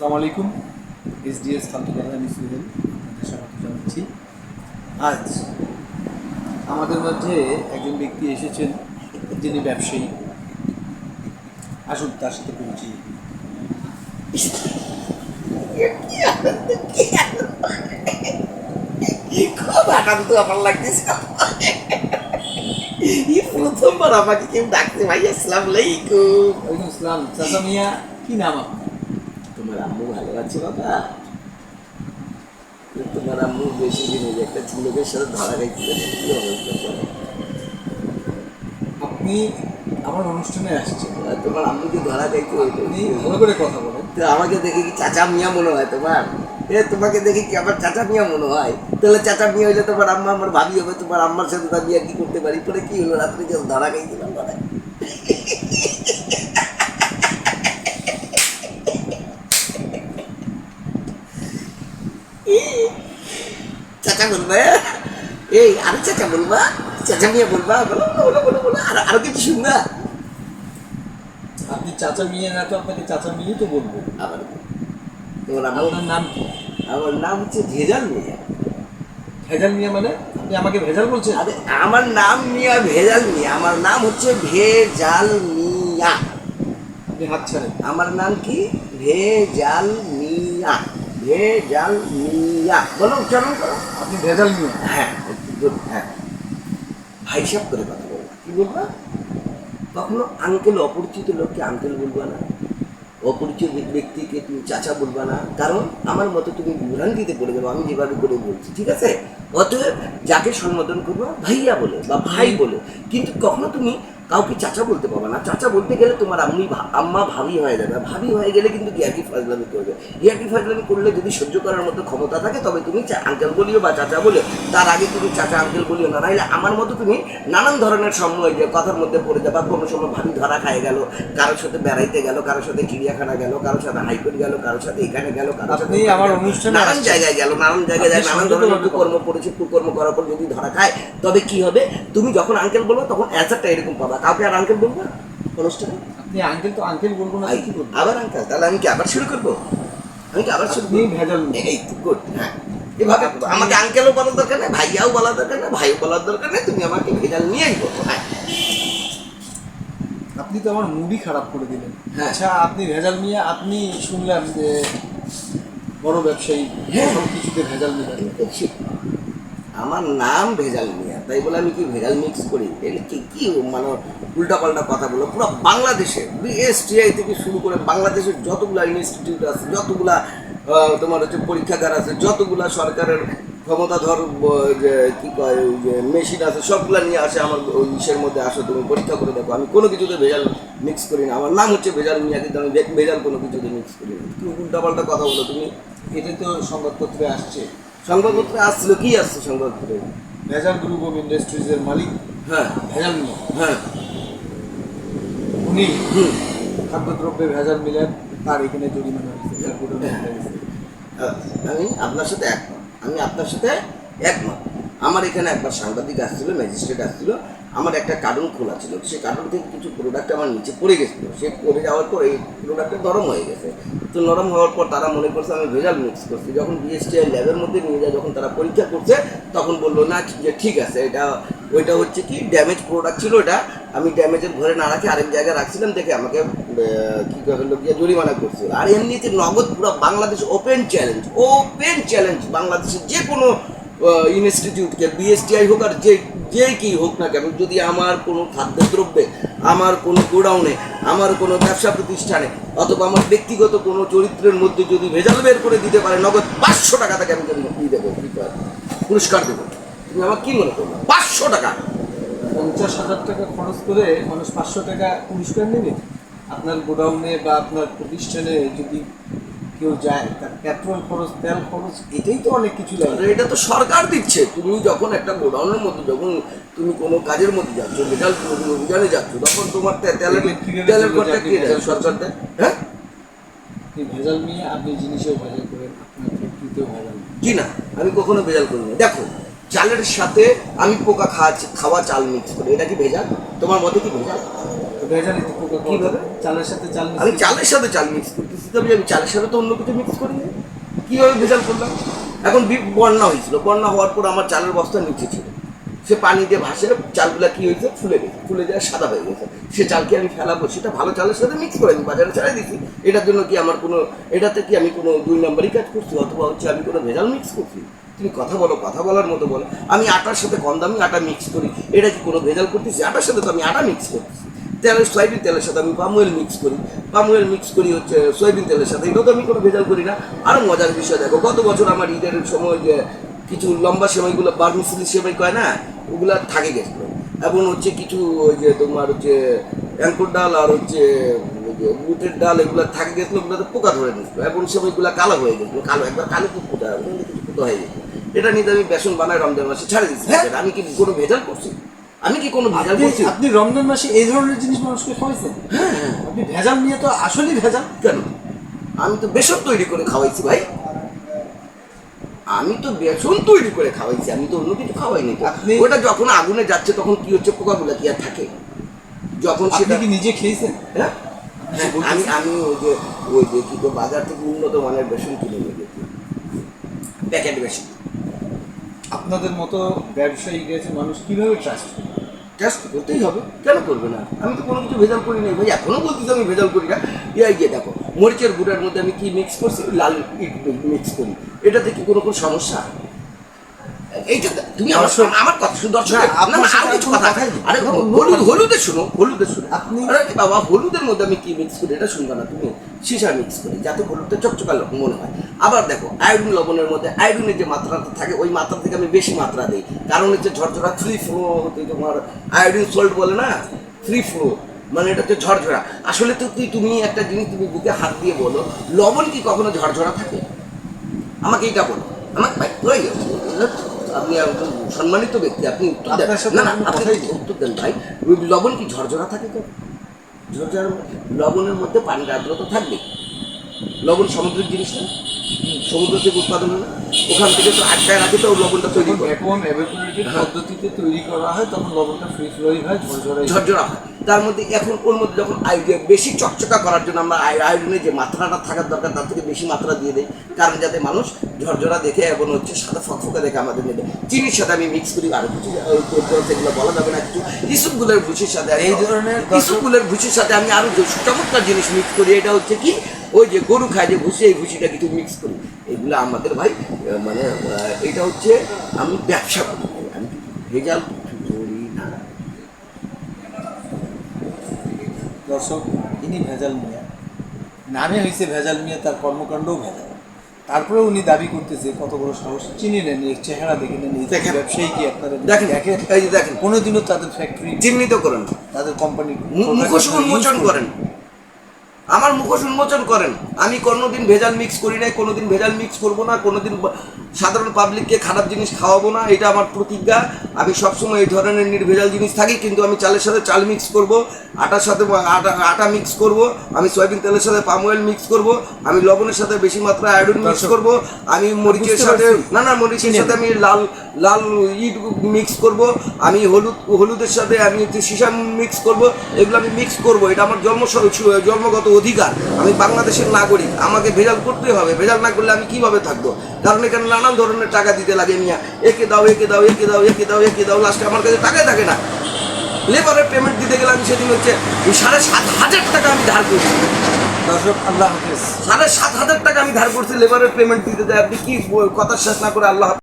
আসসালামু আলাইকুম। এসডিএস ফালতু কথা আমি সুহেল আপনাদের স্বাগত জানাচ্ছি। আজ আমাদের মধ্যে একজন ব্যক্তি এসেছেন যিনি ব্যবসায়ী। আসুন তার সাথে পরিচয় দিই। খুব আনন্দ আমার লাগতেছে। প্রথমবার আমাকে কেউ ডাকতে ভাই আসসালাম আলাইকুম। আসসালাম। চাচা মিয়া কি নাম আপনার? আম্মু ভালো আছে বাবা? তোমার আম্মু বেশি দিন হয়ে একটা ছেলেদের সাথে ধরা করে? আপনি আমার অনুষ্ঠানে আসছেন। আর তোমার আম্মুকে ধরা খাইতে আপনি ভালো করে কথা বলেন। তো আমাকে দেখে কি চাচা মিয়া মনে হয় তোমার? এ তোমাকে দেখে কি আমার চাচা মিয়া মনে হয়? তাহলে চাচা মিয়া হইলে তোমার আম্মা আমার ভাবি হবে তোমার আম্মার সাথে তার বিয়ে কি করতে পারি? পরে কি হলো? রাত্রে যে ধরা খাইছিলাম ধরা চাচা বলবা এই আরে চাচা বলবা চাচা মিয়া বলবা বলো বলো বলো বলো আর আরও কিছু শুনবা। আপনি চাচা মিয়া না তো আপনাকে চাচা মিয়াই তো বলব। আবার তোমার আপনার নাম কি? আমার নাম হচ্ছে ভেজাল মিয়া। ভেজাল মিয়া মানে? আপনি আমাকে ভেজাল বলছেন? আরে আমার নাম মিয়া ভেজাল মিয়া। আমার নাম হচ্ছে ভেজাল মিয়া। আপনি হাত ছাড়েন। আমার নাম কি? ভেজাল মিয়া। ভেজাল মিয়া বলো উচ্চারণ করো। আপনি ভেজাল মিয়া হ্যাঁ হ্যাঁ। ভাই সাহেব করে কথা বলবা কি বলবা? কখনো আঙ্কেল অপরিচিত লোককে আঙ্কেল বলবা না। অপরিচিত ব্যক্তিকে তুমি চাচা বলবা না। কারণ আমার মতো তুমি বিভ্রান্তিতে পড়ে যাব আমি যেভাবে করে বলছি ঠিক আছে? অতএব যাকে সম্বোধন করব ভাইয়া বলে বা ভাই বলে। কিন্তু কখনো তুমি কাউকে চাচা বলতে পারবে না। চাচা বলতে গেলে তোমার আম্মি আম্মা ভাবি হয়ে যাবে। ভাবি হয়ে গেলে কিন্তু ইয়াকি ফাজলামি করবে। ইয়াকি ফাজলামি করলে যদি সহ্য করার মতো ক্ষমতা থাকে তবে তুমি আঙ্কেল বলিও বা চাচা বলে তার আগে তুমি চাচা আঙ্কেল বলিও না। নাহলে আমার মতো তুমি নানান ধরনের সময় যে কথার মধ্যে পড়ে যাবা। কোনো সময় ভাবি ধরা খায় গেল কারোর সাথে বেড়াইতে গেল কারোর সাথে চিড়িয়াখানা গেল কারোর সাথে হাইকোর্ট গেল কারোর সাথে এখানে গেল কারোর সাথে আমার অনুষ্ঠানে নানান জায়গায় গেল নানান জায়গায় যায় নানান ধরনের কর্ম করেছে কুকর্ম করার পর যদি ধরা খায় তবে কি হবে? তুমি যখন আঙ্কেল বলব তখন অ্যান্সারটা এরকম পাবা। কাউকে আর আঙ্কেল বলব অনুষ্ঠানে? আপনি আঙ্কেল তো আঙ্কেল বলব না কি করব আবার আঙ্কেল তাহলে আমি কি আবার শুরু করব? আমি কি আবার শুরু আপনি করব ভেজাল। এই গুড হ্যাঁ। এভাবে আমাকে আঙ্কেলও বলার দরকার নেই ভাইয়াও বলার দরকার নেই ভাইও বলার দরকার নেই তুমি আমাকে ভেজাল নিয়েই বলো হ্যাঁ। আপনি তো আমার মুডই খারাপ করে দিলেন। হ্যাঁ। আচ্ছা আপনি ভেজাল নিয়ে আপনি শুনলাম যে বড় ব্যবসায়ী হ্যাঁ। সব কিছুতে ভেজাল নিয়ে আমার নাম ভেজাল মিয়া তাই বলে আমি কি ভেজাল মিক্স করি? এটা কি কি মানে উল্টা পাল্টা কথা বলো? পুরো বাংলাদেশে বিএসটিআই থেকে শুরু করে বাংলাদেশের যতগুলা ইনস্টিটিউট আছে, যতগুলা তোমার হচ্ছে পরীক্ষাগার আছে, যতগুলা সরকারের ক্ষমতাধর যে, কি কয় যে মেশিন আছে, সবগুলো নিয়ে আসে আমার ওই ইসের মধ্যে, আসো তুমি পরীক্ষা করে দেখো। আমি কোনো কিছুতে ভেজাল মিক্স করি না। আমার নাম হচ্ছে ভেজাল মিয়া, কিন্তু আমি ভেজাল কোনো কিছুতে মিক্স করি না। তুমি উল্টা পাল্টা কথা বলো, তুমি এটাই তো সংবাদপত্রে আসছে। সংবাদপত্রে আসছিল, কি আসছে সংবাদপত্রে? ভেজাল গ্রুপ অফ ইন্ডাস্ট্রিজের মালিক। হ্যাঁ। ভেজাল মিয়া হ্যাঁ। উনি খাদ্যদ্রব্যে ভেজাল মিলেন তার এখানে জরিমানা। আহ, আমি আপনার সাথে একমত। আমি আপনার সাথে একমত। আমার এখানে একবার সাংবাদিক আসছিল ম্যাজিস্ট্রেট আসছিল আমার একটা কার্টুন খোলা ছিল সেই কার্টুন থেকে কিছু প্রোডাক্ট আমার নিচে পড়ে গেছিল। সে পড়ে যাওয়ার পর এই প্রোডাক্টটা নরম হয়ে গেছে। তো নরম হওয়ার পর তারা মনে করছে, আমি ভেজাল মিক্স করছি। যখন বিএসটিআই ল্যাবের মধ্যে নিয়ে যায়, যখন তারা পরীক্ষা করছে, তখন বলল, না যে ঠিক আছে, এটা, ওইটা হচ্ছে কি ড্যামেজ প্রোডাক্ট ছিল এটা আমি ড্যামেজের ঘরে না রাখে আরেক জায়গায় রাখছিলাম, দেখে আমাকে কী লোক গিয়ে জরিমানা করছিল আর এমনিতে নগদ পুরো Bangladesh open challenge open challenge বাংলাদেশের যে কোনো ইনস্টিটিউটকে বিএসটিআই হোক আর যে যে কি হোক না কেন, যদি আমার কোনো খাদ্যদ্রব্যে, আমার কোনো গোডাউনে, আমার কোনো ব্যবসা প্রতিষ্ঠানে, অথবা আমার ব্যক্তিগত কোনো চরিত্রের মধ্যে যদি ভেজাল বের করে দিতে পারে, নগদ পাঁচশো টাকা তাকে আমি জন্য দিয়ে দেবো পুরস্কার দেবো। তুমি আমার কি মনে করবে পাঁচশো টাকা! পঞ্চাশ হাজার টাকা খরচ করে মানুষ পাঁচশো টাকা পুরস্কার নেবে? আপনার গোডাউনে বা আপনার প্রতিষ্ঠানে যদি কেউ যায় তার পেট্রোল খরচ তেল খরচ এটাই তো অনেক কিছু এটা তো সরকার দিচ্ছে। তুমি যখন একটা গোডাউনের মধ্যে যখন তুমি কোনো কাজের মধ্যে যাচ্ছ ভেজাল তুমি অভিযানে যাচ্ছ তখন তোমার তেলের তেলের খরচা কে দেয় সরকার দেয় হ্যাঁ? ভেজাল নিয়ে আপনি জিনিসেও ভেজাল করেন আপনার ফ্যাক্টরিতেও ভেজাল জি না? আমি কখনো ভেজাল করি না দেখো চালের সাথে আমি পোকা খাওয়া খাওয়া চাল মিক্স করি। এটা কি ভেজাল? তোমার মতে কি ভেজাল? ভেজাল পোকা কীভাবে? চালের সাথে চাল আমি চালের সাথে চাল মিক্স করতেছি বুঝতে হবে আমি চালের সাথে তো অন্য কিছু মিক্স করিনি। কীভাবে ভেজাল করলাম? এখন বন্যা হয়েছিল। বন্যা হওয়ার পর আমার চালের বস্তা নিচে ছিল। সে পানি দিয়ে ভাসে, চালগুলা কি হয়েছে? ফুলে গেছে। ফুলে যায়, সাদা হয়ে গেছে। সে চালকে আমি ফেলাবো, সেটা ভালো চালের সাথে মিক্স করে আমি বাজারে ছাড়াই দিচ্ছি এটার জন্য কি আমার কোনো এটাতে কি আমি কোনো দুই নম্বরই কাজ করছি? অথবা হচ্ছে আমি কোনো ভেজাল মিক্স করছি? তুমি কথা বলো, কথা বলার মতো বলো। আমি আটার সাথে কম দামি আটা মিক্স করি। এটা কি কোনো ভেজাল করতেছি? আটার সাথে তো আমি আটা মিক্স করতেছি তেলের সয়াবিন তেলের সাথে আমি পাম অয়েল মিক্স করি। পাম অয়েল মিক্স করি হচ্ছে সয়াবিন তেলের সাথে। এটাও তো আমি কোনো ভেজাল করি না। আরও মজার বিষয় দেখো গত বছর আমার ঈদের সময় যে কিছু লম্বা সেমাইগুলো বার্মিসিলি সেমাই কয় না ওগুলো থাকে গেছিল। এবং হচ্ছে কিছু ওই যে তোমার হচ্ছে অ্যাঙ্কুর ডাল আর হচ্ছে বুটের ডাল এগুলো থাকে গেছিল ওগুলোতে পোকা ধরে নিচ্ছিল এবং সেমাইগুলো কালো হয়ে গেছিল কালো একবার কালো খুব পোকা ওগুলো কিছু পোকা হয়ে গেছিল। এটা নিয়ে আমি বেসন বানাই রমজান মাসে ছাড়ে দিচ্ছি হ্যাঁ। আমি কি কোনো ভেজাল করছি? আমি কি কোনো ভেজাল করছি আপনি রমজান মাসে এই ধরনের জিনিস মানুষকে খাওয়াইছেন? হ্যাঁ। আপনি ভেজাল নিয়ে তো আসলেই ভেজাল। কেন? আমি তো বেসন তৈরি করে খাওয়াইছি ভাই। আমি তো বেসন তৈরি করে খাওয়াইছি আমি তো অন্য কিছু খাওয়াইনি আপনি- ওটা যখন আগুনে যাচ্ছে তখন কি হচ্ছে? পোকাগুলো কি আর থাকে? যখন সেটা কি নিজে খেয়েছেন? হ্যাঁ? হ্যাঁ, আমি আমি ওই যে ওই যে কি তো বাজার থেকে উন্নত মানের বেসন কিনে নিয়ে গেছি। প্যাকেট বেসন। আপনাদের মতো ব্যবসায়ী গেছে মানুষ কীভাবে ট্রাস্ট করবে? ট্রাস্ট করতেই হবে। কেন করবে না? আমি তো কোনো কিছু ভেজাল করি না ভাই, এখনও বলতেছি আমি ভেজাল করি না। এই গিয়ে দেখো, মরিচের গুঁড়ার মধ্যে আমি কি মিক্স করছি? লাল ইট মিক্স করি। এটাতে কি কোনো কোনো সমস্যা? এইটা তুমি আমার কথা শুধু আপনার আরও কিছু কথা আরে হলুদ হলুদের শুনো হলুদের শুনো আপনি- আরে বাবা হলুদের মধ্যে আমি কি মিক্স করি? এটা শুনবা না তুমি। সীসা মিক্স করি যাতে হলুদটা মনে হয়। আবার দেখো আয়োডিন লবণের মধ্যে আয়োডিনের যে মাত্রাটা থাকে ওই মাত্রা থেকে আমি বেশি মাত্রা দিই। কারণ হচ্ছে ঝরঝরা থ্রি ফ্লো হতে তোমার আয়োডিন সল্ট বলে না? থ্রি ফ্লো মানে এটা হচ্ছে ঝরঝরা। আসলে তো তুই তুমি একটা জিনিস তুমি বুকে হাত দিয়ে বলো লবণ কি কখনো ঝরঝরা থাকে? আমাকে এইটা বলো। আমাকে আপনি একজন সম্মানিত ব্যক্তি আপনি উত্তর দেন না না আপনি উত্তর দেন ভাই। লবণ কি ঝরঝরা থাকে তো ঝরঝরা লবণের মধ্যে পানির আর্দ্রতা থাকবে? লবণ সামুদ্রিক জিনিস না? সমুদ্র থেকে উৎপাদন হয়। ওখান থেকে তো আটকায় রাখে তো লবণটা তৈরি করে। এভাপোরেটেড হ্যাঁ। পদ্ধতিতে তৈরি করা হয় তখন লবণটা ফ্রি ফ্লোই হয় ঝরঝরে ঝরঝরা হয়। তার মধ্যে এখন ওর মধ্যে যখন বেশি চকচকা করার জন্য আমরা আয়- আয়োডিনের যে মাত্রাটা থাকার দরকার তার থেকে বেশি মাত্রা দিয়ে দেয় কারণ যাতে মানুষ ঝরঝরা দেখে এবং হচ্ছে সাদা ফকফকা দেখে আমাদের নেবে চিনির সাথে আমি মিক্স করি আরও কিছু সেগুলো বলা যাবে না কিছু ইসুপগুলের ভুষির সাথে এই ধরনের ইসুপগুলের ভুষির সাথে আমি আরও চমৎকার জিনিস মিক্স করি এটা হচ্ছে কি? ওই যে গরু খায় যে ভুষি এই ভুষিটা কিছু মিক্স করি। এগুলো আমাদের ভাই মানে এটা হচ্ছে আমি ব্যবসা করি। আমি ভেজাল করি না। দর্শক ইনি ভেজাল মিয়া। নামে হয়েছে ভেজাল মিয়া তার কর্মকাণ্ডও ভেজাল। তারপরে উনি দাবি করতেছে কত বড় সাহস। চিনি নেন এর চেহারা দেখে নেন দেখেন। ব্যবসায়ী কি আপনারা দেখেন দেখেন এই যে দেখেন। কোনোদিনও তাদের ফ্যাক্টরি চিহ্নিত করেন তাদের কোম্পানি মুখোশ উন্মোচন করেন। আমার মুখোশ উন্মোচন করেন। আমি কোনোদিন ভেজাল মিক্স করি নাই কোনোদিন ভেজাল মিক্স করব না কোনোদিন সাধারণ পাবলিককে খারাপ জিনিস খাওয়াবো না এটা আমার প্রতিজ্ঞা। আমি সবসময় এই ধরনের নির্ভেজাল জিনিস থাকি কিন্তু আমি চালের সাথে চাল মিক্স করব আটার সাথে আটা আটা মিক্স করব আমি সয়াবিন তেলের সাথে পাম অয়েল মিক্স করব আমি লবণের সাথে বেশি মাত্রা আয়োডিন মিক্স করব আমি মরিচের সাথে না না মরিচের সাথে আমি লাল লাল ইট মিক্স করব আমি হলুদ হলুদের সাথে আমি সীসা মিক্স করব এগুলো আমি মিক্স করব এটা আমার জন্ম জন্মগত অধিকার। আমি বাংলাদেশের নাগরিক আমাকে ভেজাল করতে হবে। ভেজাল না করলে আমি কীভাবে থাকব? কারণ এখানে নানান ধরনের টাকা দিতে লাগে মিয়া। একে দাও একে দাও একে দাও একে দাও একে দাও লাস্টে আমার কাছে টাকাই থাকে না। লেবারের পেমেন্ট দিতে গেলে আমি সেদিন হচ্ছে সাড়ে সাত হাজার টাকা আমি ধার করছি। দর্শক আল্লাহ হাফেজ। সাড়ে সাত হাজার টাকা আমি ধার করছি লেবারের পেমেন্ট দিতে দেয় আপনি কি কথা শেষ না করে আল্লাহ